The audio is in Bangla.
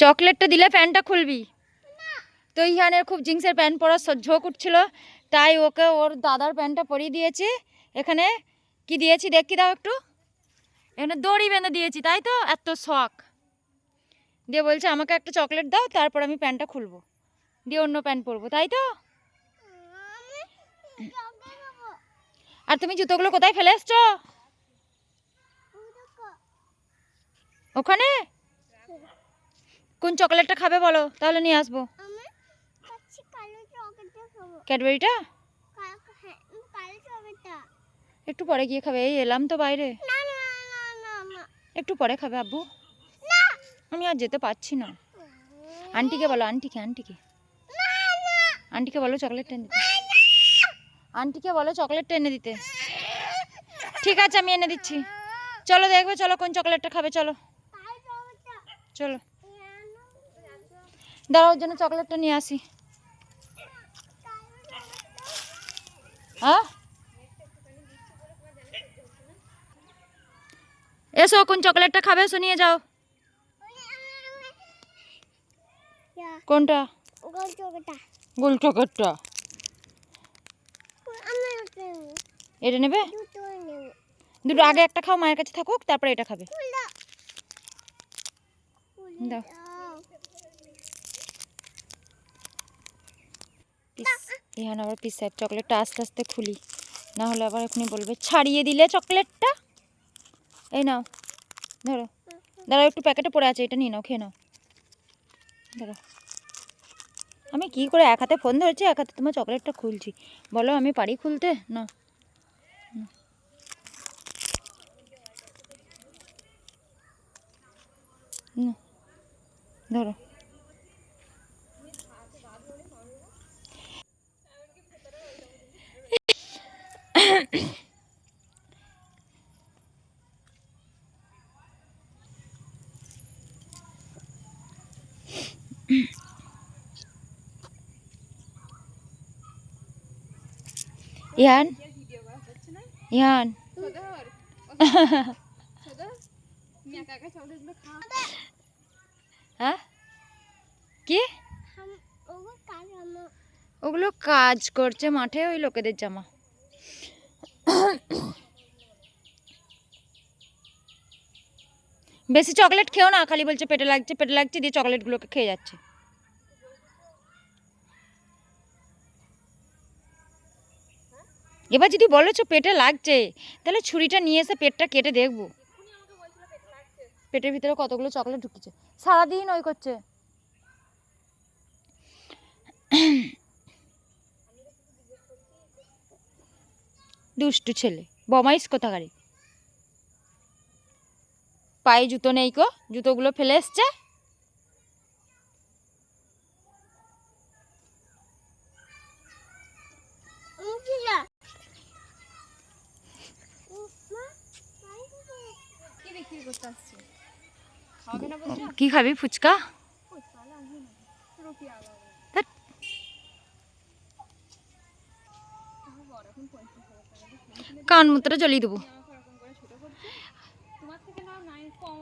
চকলেটটা দিলে প্যান্টটা খুলবি। তো ইহানের খুব জিন্সের প্যান্ট পরার ঝোঁক উঠছিল। তাই ওকে ওর দাদার প্যান্টটা পরিয়ে দিয়েছি। এখানে কি দিয়েছি দেখি দাও একটু। এখানে দড়ি বেঁধে দিয়েছি, তাই তো? এত শখ। দিয়ে বলছে, আমাকে একটা চকলেট দাও, তারপর আমি প্যান্টটা খুলবো। দিয়ে অন্য প্যান্ট পরবো, তাই তো? আর তুমি জুতোগুলো কোথায় ফেলে এসছো? ওখানে? কোন চকলেটটা খাবে বলো? তাহলে নিয়ে আসব। ক্যাডবেরিটা? হ্যাঁ একটু পরে গিয়ে খাবে। এই এলাম তো বাইরে। একটু পরে খাবে আব্বু। আমি আর যেতে পারছি না। আন্টিকে বলো আন্টিকে আন্টিকে। আন্টিকে বলো চকলেট এনে দিতে। আন্টিকে বলো চকলেটটা এনে দিতে। ঠিক আছে আমি এনে দিচ্ছি। চলো দেখবে চলো কোন চকলেটটা খাবে চলো। চলো? দাঁড়াও জন্য চকলেটটা নিয়ে আসি। হ্যাঁ এসো, কোন চকলেটটা খাবে? এসো, নিয়ে যাও। কোনটা? গোল চকলেটটা। এটা নেবে? দুটো আগে একটা খাও, মায়ের কাছে থাকুক, তারপরে এটা খাবে। দাও। দাও। ইহান আবার পিসার চকলেটটা আস্তে আস্তে খুলি। না হলে আবার এখনই বলবে, ছাড়িয়ে দিলে চকলেটটা? এই নাও, ধরো। দাঁড়াও, একটু প্যাকেটে পড়ে আছে, এটা নিয়ে নাও, খেয়ে নাও। ধরো আমি কি করে এক হাতে ফোন ধরেছি, এক হাতে তোমার চকলেটটা খুলছি। বলো, আমি পারি খুলতে? না। ধরো। ইয়ান ইয়ান হ্যাঁ কি হাম- ওগো কালো আমার- ওগুলো কাজ করছে মাঠে ওই লোকেদের জামা বেশি চকলেট খেও না, খালি বলছে পেটে লাগছে পেটে লাগছে, দিয়ে চকলেটগুলোকে খেয়ে যাচ্ছে। এবার যদি বলেছ পেটে লাগছে, তাহলে ছুরিটা নিয়ে এসে পেটটা কেটে দেখব। পেটের ভিতরে কতগুলো চকলেট ঢুকেছে। সারাদিন ওই করছে। দুষ্টু ছেলে। বমাইস কোথাকারে? পায়ে জুতো নেই কো জুতোগুলো ফেলে এসছে। কি খাবি ফুচকা? কান মতটা জ্বলিয়ে দেবো। তোমার থেকে না কম কম